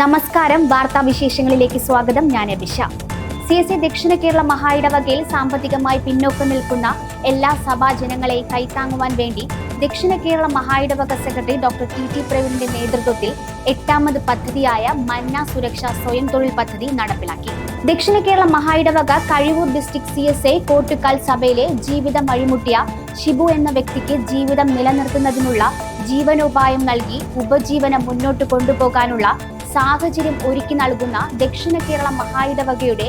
നമസ്കാരം. വാർത്താ വിശേഷങ്ങളിലേക്ക് സ്വാഗതം. ഞാൻ അഭിഷ. സി എസ് സി ദക്ഷിണ കേരള മഹായിടവകയിൽ സാമ്പത്തികമായി പിന്നോക്കം നിൽക്കുന്ന എല്ലാ സഭാ ജനങ്ങളെ കൈത്താങ്ങുവാൻ വേണ്ടി ദക്ഷിണ കേരള മഹായിടവക സെക്രട്ടറി ഡോക്ടർ ടി ടി പ്രവീണിന്റെ നേതൃത്വത്തിൽ എട്ടാമത് പദ്ധതിയായ മന്ന സുരക്ഷ സ്വയം തൊഴിൽ പദ്ധതി നടപ്പിലാക്കി. ദക്ഷിണ Kerala മഹായിടവക Kazhivoor district C S A Kottukal സഭയിലെ ജീവിതം വഴിമുട്ടിയ ഷിബു എന്ന വ്യക്തിക്ക് ജീവിതം നിലനിർത്തുന്നതിനുള്ള ജീവനോപായം നൽകി ഉപജീവനം മുന്നോട്ട് കൊണ്ടുപോകാനുള്ള സാഹചര്യം ഒരുക്കി നൽകുന്ന ദക്ഷിണ കേരള മഹായിടവകയുടെ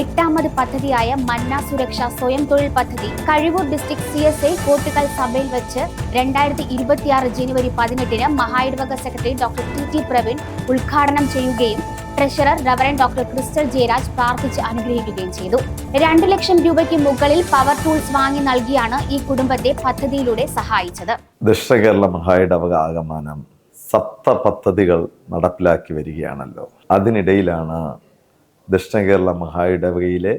എട്ടാമത് പദ്ധതിയായ മന്ന സുരക്ഷ സ്വയം തൊഴിൽ പദ്ധതി Kazhivoor district C S I Kottukal സഭയിൽ വെച്ച് രണ്ടായിരത്തി ഇരുപത്തിയാറ് ജനുവരി പതിനെട്ടിന് മഹായിടവക secretary doctor T T Praveen ഉദ്ഘാടനം ചെയ്യുകയും treasurer reverend doctor Crystal Jayaraj പ്രാർത്ഥിച്ച് അനുഗ്രഹിക്കുകയും ചെയ്തു. രണ്ട് ലക്ഷം രൂപയ്ക്ക് മുകളിൽ പവർ ടൂൾസ് വാങ്ങി നൽകിയാണ് ഈ കുടുംബത്തെ പദ്ധതിയിലൂടെ സഹായിച്ചത്. ദക്ഷിണ കേരള മഹായിടവക ആകമാനം സപ്ത പദ്ധതികൾ നടപ്പിലാക്കി വരികയാണല്ലോ. അതിനിടയിലാണ് ദക്ഷിണ കേരള മഹായിടവകയിലെ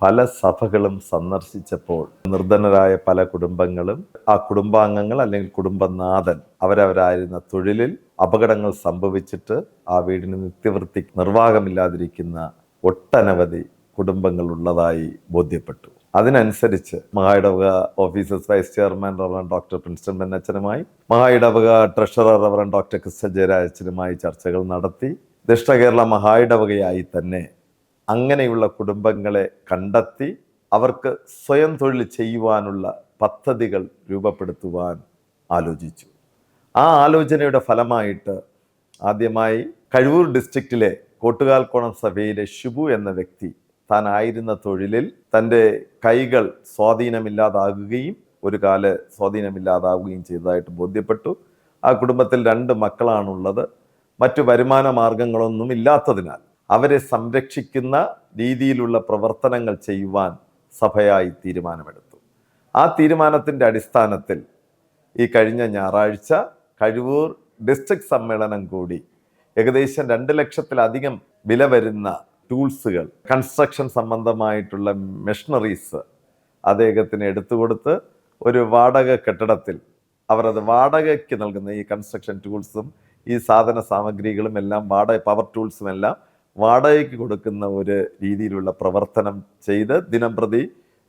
പല സഭകളും സന്ദർശിച്ചപ്പോൾ നിർധനരായ പല കുടുംബങ്ങളും ആ കുടുംബാംഗങ്ങൾ അല്ലെങ്കിൽ കുടുംബനാഥൻ അവരവരായിരുന്ന തൊഴിലിൽ അപകടങ്ങൾ സംഭവിച്ചിട്ട് ആ വീടിന് നിത്യവൃത്തി നിർവാഹമില്ലാതിരിക്കുന്ന ഒട്ടനവധി കുടുംബങ്ങൾ ഉള്ളതായി ബോധ്യപ്പെട്ടു. അതിനനുസരിച്ച് മഹായിടവക officers vice chairman reverend doctor Princeton ബെന്നച്ചനുമായി മഹായിടവക ട്രഷറർ റവറൻ ഡോക്ടർ ക്രിസ്റ്റൻ ജയരാജനുമായി ചർച്ചകൾ നടത്തി. ദക്ഷിണ കേരള മഹായിടവകയായി തന്നെ അങ്ങനെയുള്ള കുടുംബങ്ങളെ കണ്ടെത്തി അവർക്ക് സ്വയം തൊഴിൽ ചെയ്യുവാനുള്ള പദ്ധതികൾ രൂപപ്പെടുത്തുവാൻ ആലോചിച്ചു. ആ ആലോചനയുടെ ഫലമായിട്ട് ആദ്യമായി കഴിവൂർ ഡിസ്ട്രിക്റ്റിലെ കോട്ടുകാൽക്കോണം സഭയിലെ ഷിബു എന്ന വ്യക്തി താൻ ആയിരുന്ന തൊഴിലിൽ തന്റെ കൈകൾ സ്വാധീനമില്ലാതാകുകയും ഒരു കാല സ്വാധീനമില്ലാതാവുകയും ചെയ്തതായിട്ട് ബോധ്യപ്പെട്ടു. ആ കുടുംബത്തിൽ രണ്ട് മക്കളാണുള്ളത്. മറ്റു വരുമാന മാർഗങ്ങളൊന്നും ഇല്ലാത്തതിനാൽ അവരെ സംരക്ഷിക്കുന്ന രീതിയിലുള്ള പ്രവർത്തനങ്ങൾ ചെയ്യുവാൻ സഭയായി തീരുമാനമെടുത്തു. ആ തീരുമാനത്തിന്റെ അടിസ്ഥാനത്തിൽ ഈ കഴിഞ്ഞ ഞായറാഴ്ച കഴിവൂർ ഡിസ്ട്രിക്ട് സമ്മേളനം കൂടി ഏകദേശം രണ്ട് ലക്ഷത്തിലധികം വില വരുന്ന ടൂൾസുകൾ കൺസ്ട്രക്ഷൻ സംബന്ധമായിട്ടുള്ള മെഷീനറീസ് അദ്ദേഹത്തിന് എടുത്തുകൊടുത്ത് ഒരു വാടക കെട്ടിടത്തിൽ അവർ അത് വാടകയ്ക്ക് നൽകുന്ന ഈ കൺസ്ട്രക്ഷൻ ടൂൾസും ഈ സാധന സാമഗ്രികളും എല്ലാം വാടക പവർ ടൂൾസും എല്ലാം വാടകയ്ക്ക് കൊടുക്കുന്ന ഒരു രീതിയിലുള്ള പ്രവർത്തനം ചെയ്ത് ദിനം പ്രതി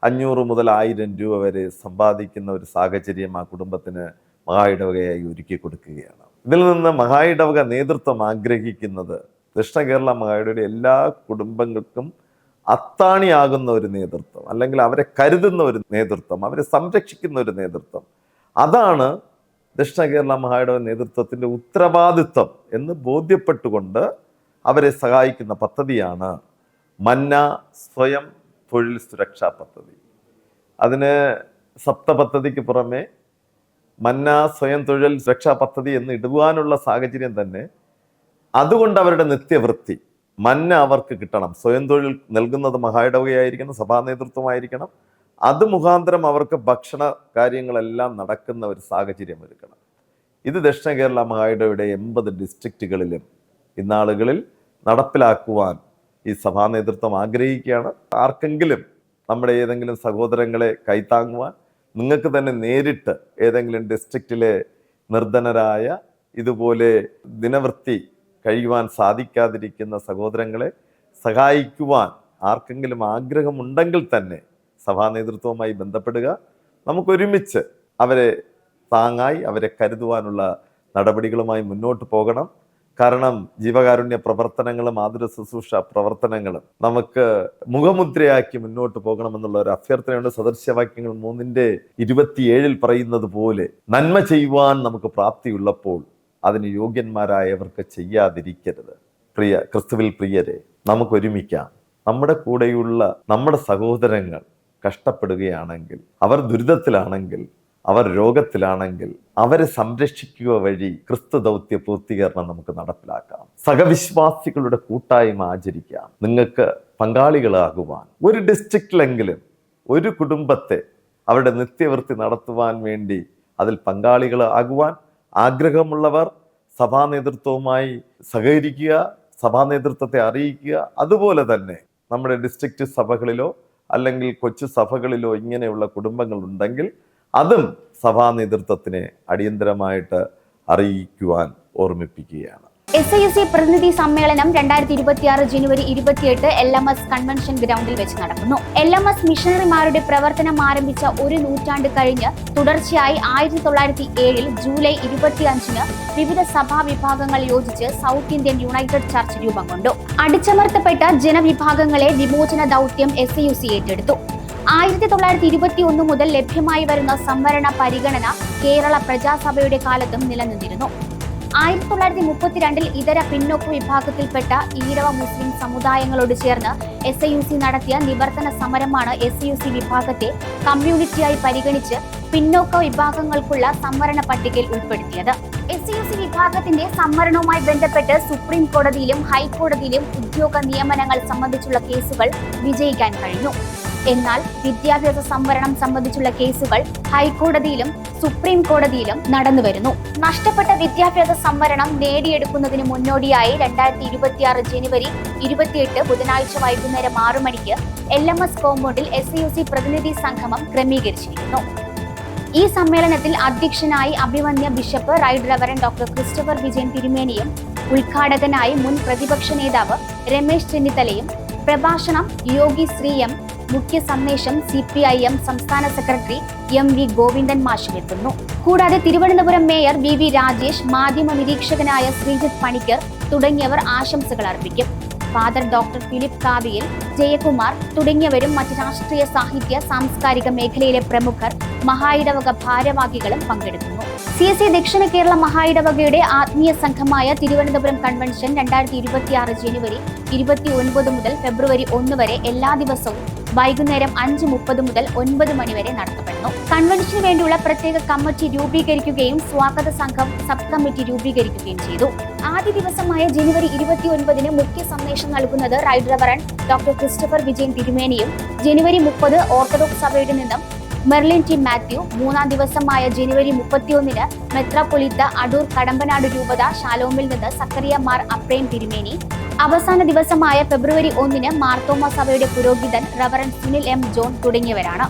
അഞ്ഞൂറ് മുതൽ ആയിരം രൂപ വരെ സമ്പാദിക്കുന്ന ഒരു സാഹചര്യം ആ കുടുംബത്തിന് മഹായിടവകയായി ഒരുക്കി കൊടുക്കുകയാണ്. ഇതിൽ നിന്ന് മഹായിടവക നേതൃത്വം ആഗ്രഹിക്കുന്നത് ദക്ഷിണ കേരള മഹായുടെ എല്ലാ കുടുംബങ്ങൾക്കും അത്താണിയാകുന്ന ഒരു നേതൃത്വം അല്ലെങ്കിൽ അവരെ കരുതുന്ന ഒരു നേതൃത്വം അവരെ സംരക്ഷിക്കുന്ന ഒരു നേതൃത്വം. അതാണ് ദക്ഷിണ കേരള മഹായുടെ നേതൃത്വത്തിന്റെ ഉത്തരവാദിത്വം എന്ന് ബോധ്യപ്പെട്ടുകൊണ്ട് അവരെ സഹായിക്കുന്ന പദ്ധതിയാണ് മന്ന സ്വയം തൊഴിൽ സുരക്ഷാ പദ്ധതി. അതിന് സപ്ത പദ്ധതിക്ക് പുറമെ മന്ന സ്വയം തൊഴിൽ സുരക്ഷാ പദ്ധതി എന്ന് ഇടുവാനുള്ള സാഹചര്യം തന്നെ അതുകൊണ്ട് അവരുടെ നിത്യവൃത്തി മന്ന അവർക്ക് കിട്ടണം. സ്വയം തൊഴിൽ നൽകുന്നത് മഹായിടവകയായിരിക്കണം സഭാ നേതൃത്വമായിരിക്കണം അത് മുഖാന്തരം അവർക്ക് ഭക്ഷണ കാര്യങ്ങളെല്ലാം നടക്കുന്ന ഒരു സാഹചര്യം ഒരുക്കണം. ഇത് ദക്ഷിണ കേരള മഹായിടവയുടെ എൺപത് ഡിസ്ട്രിക്റ്റുകളിലും ഇന്നാളുകളിൽ നടപ്പിലാക്കുവാൻ ഈ സഭാ നേതൃത്വം ആഗ്രഹിക്കുകയാണ്. ആർക്കെങ്കിലും നമ്മുടെ ഏതെങ്കിലും സഹോദരങ്ങളെ കൈത്താങ്ങുവാൻ നിങ്ങൾക്ക് തന്നെ നേരിട്ട് ഏതെങ്കിലും ഡിസ്ട്രിക്റ്റിലെ നിർധനരായ ഇതുപോലെ ദിനവൃത്തി കഴിയുവാൻ സാധിക്കാതിരിക്കുന്ന സഹോദരങ്ങളെ സഹായിക്കുവാൻ ആർക്കെങ്കിലും ആഗ്രഹമുണ്ടെങ്കിൽ തന്നെ സഭാ നേതൃത്വവുമായി ബന്ധപ്പെടുക. നമുക്കൊരുമിച്ച് അവരെ താങ്ങായി അവരെ കരുതുവാനുള്ള നടപടികളുമായി മുന്നോട്ട് പോകണം. കാരണം ജീവകാരുണ്യ പ്രവർത്തനങ്ങളും ആതുര ശുശ്രൂഷ പ്രവർത്തനങ്ങളും നമുക്ക് മുഖമുദ്രയാക്കി മുന്നോട്ട് പോകണമെന്നുള്ള ഒരു അഭ്യർത്ഥനയുണ്ട്. സദൃശ്യവാക്യങ്ങൾ മൂന്നിന്റെ ഇരുപത്തിയേഴിൽ പറയുന്നത് പോലെ നന്മ ചെയ്യുവാൻ നമുക്ക് പ്രാപ്തിയുള്ളപ്പോൾ അതിന് യോഗ്യന്മാരായവർക്ക് ചെയ്യാതിരിക്കരുത്. പ്രിയ ക്രിസ്തുവിൽ പ്രിയരെ നമുക്കൊരുമിക്കാം. നമ്മുടെ കൂടെയുള്ള നമ്മുടെ സഹോദരങ്ങൾ കഷ്ടപ്പെടുകയാണെങ്കിൽ അവർ ദുരിതത്തിലാണെങ്കിൽ അവർ രോഗത്തിലാണെങ്കിൽ അവരെ സംരക്ഷിക്കുക വഴി ക്രിസ്തു ദൗത്യ പൂർത്തീകരണം നമുക്ക് നടപ്പിലാക്കാം. സഹവിശ്വാസികളുടെ കൂട്ടായ്മ ആചരിക്കാം. നിങ്ങൾക്ക് പങ്കാളികളാകുവാൻ ഒരു ഡിസ്ട്രിക്റ്റിലെങ്കിലും ഒരു കുടുംബത്തെ അവരുടെ നിത്യവൃത്തി നടത്തുവാൻ വേണ്ടി അതിൽ പങ്കാളികളാകുവാൻ ആഗ്രഹമുള്ളവർ സഭാ നേതൃത്വവുമായി സഹകരിക്കുക സഭാ നേതൃത്വത്തെ അറിയിക്കുക. അതുപോലെ തന്നെ നമ്മുടെ ഡിസ്ട്രിക്റ്റ് സഭകളിലോ അല്ലെങ്കിൽ കൊച്ചു സഭകളിലോ ഇങ്ങനെയുള്ള കുടുംബങ്ങൾ ഉണ്ടെങ്കിൽ അതും സഭാ നേതൃത്വത്തിനെ അടിയന്തരമായിട്ട് അറിയിക്കുവാൻ ഓർമ്മിപ്പിക്കുകയാണ്. എസ് ഐ എസ് സി പ്രതിനിധി സമ്മേളനം രണ്ടായിരത്തി ഇരുപത്തിയാറ് ജനുവരി ഇരുപത്തിയെട്ട് എൽ എം എസ് കൺവെൻഷൻ ഗ്രൗണ്ടിൽ വെച്ച് നടക്കുന്നു. എൽ എം എസ് മിഷണറിമാരുടെ പ്രവർത്തനം ആരംഭിച്ച ഒരു നൂറ്റാണ്ട് കഴിഞ്ഞ് തുടർച്ചയായി ആയിരത്തി തൊള്ളായിരത്തി ഏഴിൽ ജൂലൈ ഇരുപത്തിയഞ്ചിന് വിവിധ സഭാ വിഭാഗങ്ങൾ യോജിച്ച് സൗത്ത് ഇന്ത്യൻ യുണൈറ്റഡ് ചർച്ച് രൂപം കൊണ്ടു. അടിച്ചമർത്തപ്പെട്ട ജനവിഭാഗങ്ങളെ വിമോചന ദൗത്യം എസ് ഐ യു സി ഏറ്റെടുത്തു. ആയിരത്തി തൊള്ളായിരത്തി ഇരുപത്തി ഒന്ന് മുതൽ ലഭ്യമായി വരുന്ന സംവരണ പരിഗണന കേരള പ്രജാസഭയുടെ കാലത്തും നിലനിന്നിരുന്നു. ആയിരത്തി തൊള്ളായിരത്തി മുപ്പത്തിരണ്ടിൽ ഇതര പിന്നോക്ക വിഭാഗത്തിൽപ്പെട്ട ഈഴവ മുസ്ലിം സമുദായങ്ങളോട് ചേർന്ന് എസ് ഐ യു സി നടത്തിയ നിവർത്തന സമരമാണ് എസ് യു സി വിഭാഗത്തെ കമ്മ്യൂണിറ്റിയായി പരിഗണിച്ച് പിന്നോക്ക വിഭാഗങ്ങൾക്കുള്ള സംവരണ പട്ടികയിൽ ഉൾപ്പെടുത്തിയത്. എസ് യു സി വിഭാഗത്തിന്റെ സംവരണവുമായി ബന്ധപ്പെട്ട് സുപ്രീം കോടതിയിലും ഹൈക്കോടതിയിലും ഉദ്യോഗ നിയമനങ്ങൾ സംബന്ധിച്ചുള്ള കേസുകൾ വിജയിക്കാൻ കഴിഞ്ഞു. എന്നാൽ വിദ്യാഭ്യാസ സംവരണം സംബന്ധിച്ചുള്ള കേസുകൾ ഹൈക്കോടതിയിലും സുപ്രീം കോടതിയിലും നടന്നുവരുന്നു നഷ്ടപ്പെട്ട വിദ്യാഭ്യാസ സംവരണം നേടിയെടുക്കുന്നതിന് മുന്നോടിയായി രണ്ടായിരത്തി ഇരുപത്തിയാറ് ജനുവരി ഇരുപത്തിയെട്ട് ബുധനാഴ്ച വൈകുന്നേരം ആറു മണിക്ക് എൽ എം എസ് കോമ്പൗണ്ടിൽ എസ് യു സി പ്രതിനിധി സംഗമം ക്രമീകരിച്ചിരിക്കുന്നു. ഈ സമ്മേളനത്തിൽ അധ്യക്ഷനായി അഭിമന്യ bishop right reverend doctor Christopher Vijayan തിരുമേനിയും ഉദ്ഘാടകനായി മുൻ പ്രതിപക്ഷ നേതാവ് രമേശ് ചെന്നിത്തലയും പ്രഭാഷണം യോഗി ശ്രീ എം മുഖ്യ സന്ദേശം സി പി ഐ എം സംസ്ഥാന സെക്രട്ടറി എം വി ഗോവിന്ദൻ മാഷിനെത്തുന്നു. കൂടാതെ Thiruvananthapuram mayor V V Rajesh മാധ്യമ നിരീക്ഷകനായ ശ്രീജിത്ത് പണിക്കർ തുടങ്ങിയവർ ആശംസകൾ അർപ്പിക്കും. Father doctor Philip Kaviyil Jayakumar തുടങ്ങിയവരും മറ്റ് രാഷ്ട്രീയ സാഹിത്യ സാംസ്കാരിക മേഖലയിലെ പ്രമുഖർ മഹായിടവക ഭാരവാഹികളും പങ്കെടുക്കുന്നു. സി എസ് സി ദക്ഷിണ കേരള മഹായിടവകയുടെ ആത്മീയ സംഘമായ തിരുവനന്തപുരം കൺവെൻഷൻ രണ്ടായിരത്തി ഇരുപത്തിയാറ് ജനുവരി ഇരുപത്തി ഒൻപത് മുതൽ ഫെബ്രുവരി ഒന്ന് വരെ എല്ലാ ദിവസവും വൈകുന്നേരം അഞ്ച് മുപ്പത് മുതൽ ഒൻപത് മണിവരെ നടത്തപ്പെടുന്നു. കൺവെൻഷന് വേണ്ടിയുള്ള പ്രത്യേക കമ്മിറ്റി രൂപീകരിക്കുകയും സ്വാഗത സംഘം സബ് കമ്മിറ്റി രൂപീകരിക്കുകയും ചെയ്തു. ആദ്യ ദിവസമായ ജനുവരി ഇരുപത്തി ഒൻപതിന് മുഖ്യ സന്ദേശം നൽകുന്നത് right reverend doctor Christopher Vijayan തിരുമേനിയും ജനുവരി മുപ്പത് ഓർത്തഡോക്സ് സഭയുടെ നിന്നും മെർലിൻ ടി മാത്യു മൂന്നാം ദിവസമായ ജനുവരി മുപ്പത്തിയൊന്നിന് മെത്രാപൊലിത്ത അടൂർ കടമ്പനാട് രൂപത ഷാലോമിൽ നിന്ന് സക്കറിയ മാർ അപ്രേം തിരുമേനി. അവസാന ദിവസമായ ഫെബ്രുവരി ഒന്നിന് മാർത്തോമ സഭയുടെ പുരോഹിതൻ റവറൻ സുനിൽ എം ജോൺ തുടങ്ങിയവരാണ്.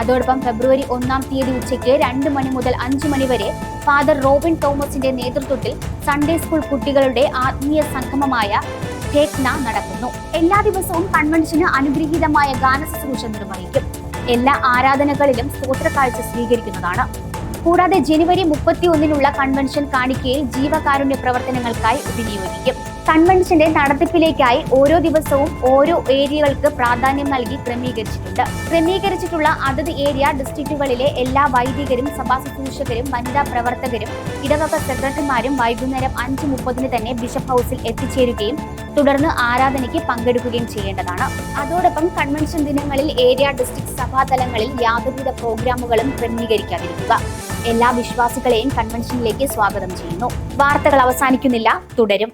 അതോടൊപ്പം ഫെബ്രുവരി ഒന്നാം തീയതി ഉച്ചയ്ക്ക് രണ്ട് മണി മുതൽ അഞ്ച് മണി വരെ ഫാദർ റോബിൻ തോമസിന്റെ നേതൃത്വത്തിൽ സൺഡേ സ്കൂൾ കുട്ടികളുടെ ആത്മീയ സംഗമമായ ടേക്ന നടക്കുന്നു. എല്ലാ ദിവസവും കൺവെൻഷന് അനുഗ്രഹീതമായ ഗാന ശുശ്രൂഷ നിർവഹിക്കും. എല്ലാ ആരാധനകളിലും സ്തോത്ര കാഴ്ച സ്വീകരിക്കുന്നതാണ്. കൂടാതെ ജനുവരി മുപ്പത്തി ഒന്നിനുള്ള കൺവെൻഷൻ കാണിക്കയിൽ ജീവകാരുണ്യ പ്രവർത്തനങ്ങൾക്കായി വിനിയോഗിക്കും കൺവെൻഷന്റെ നടത്തിപ്പിലേക്കായി ഓരോ ദിവസവും ഓരോ ഏരിയകൾക്ക് പ്രാധാന്യം നൽകി ക്രമീകരിച്ചിട്ടുണ്ട്. ക്രമീകരിച്ചിട്ടുള്ള അതത് ഏരിയ ഡിസ്ട്രിക്റ്റുകളിലെ എല്ലാ വൈദികരും സഭാ ശുശ്രൂഷകരും വനിതാ പ്രവർത്തകരും ഇടവക സെക്രട്ടറിമാരും വൈകുന്നേരം അഞ്ച് മുപ്പതിന് തന്നെ ബിഷപ്പ് ഹൗസിൽ എത്തിച്ചേരുകയും തുടർന്ന് ആരാധനയ്ക്ക് പങ്കെടുക്കുകയും ചെയ്യേണ്ടതാണ്. അതോടൊപ്പം കൺവെൻഷൻ ദിനങ്ങളിൽ ഏരിയ ഡിസ്ട്രിക്ട് സഭാതലങ്ങളിൽ യാതൊരുവിധ പ്രോഗ്രാമുകളും ക്രമീകരിക്കാതിരിക്കുക. എല്ലാ വിശ്വാസികളെയും കൺവെൻഷനിലേക്ക് സ്വാഗതം ചെയ്യുന്നു. വാർത്തകൾ അവസാനിക്കുന്നില്ല തുടരും.